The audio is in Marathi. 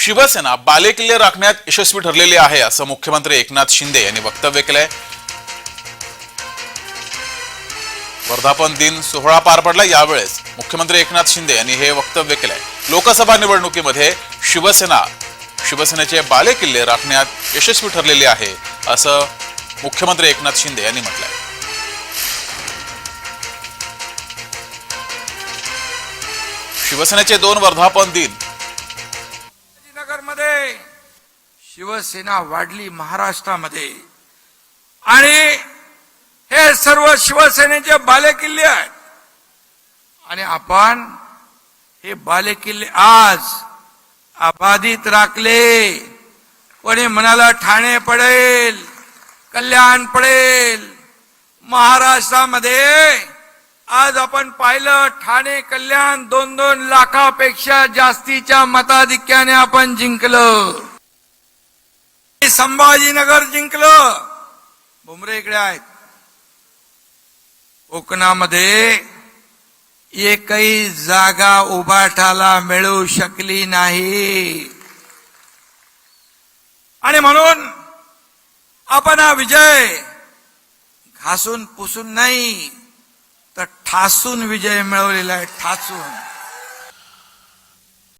शिवसेना बालेकिल्ले राखण्यात यशस्वी ठरलेली आहे असं मुख्यमंत्री एकनाथ शिंदे यांनी वक्तव्य केलंय. वर्धापन दिन सोहळा पार पडला यावेळेस मुख्यमंत्री एकनाथ शिंदे यांनी हे वक्तव्य केलंय. लोकसभा निवडणुकीमध्ये शिवसेना शिवसेनेचे बालेकिल्ले राखण्यात यशस्वी ठरलेली आहे असं मुख्यमंत्री एकनाथ शिंदे यांनी म्हटलंय. शिवसेनेचे दोन वर्धापन दिन नगरमध्ये शिवसेना वाढली महाराष्ट्रामध्ये. आणि हे सर्व शिवसेनेचे बालेकिल्ले आहेत. आणि आपण हे बालेकिल्ले आज अबाधित राखले. कोणी म्हणाला ठाणे पडेल कल्याण पडेल महाराष्ट्रामध्ये आज आपण पाहिलं ठाणे कल्याण दोन दोन लाखापेक्षा जास्तीच्या मताधिक्याने आपण जिंकलं. संभाजीनगर जिंकलं. भुमरे इकडे आहेत. कोकणामध्ये एकही जागा उभाठाला मिळू शकली नाही. आणि म्हणून आपण हा विजय घासून पुसून नाही ठासून विजय मिळवलेला आहे ठासून.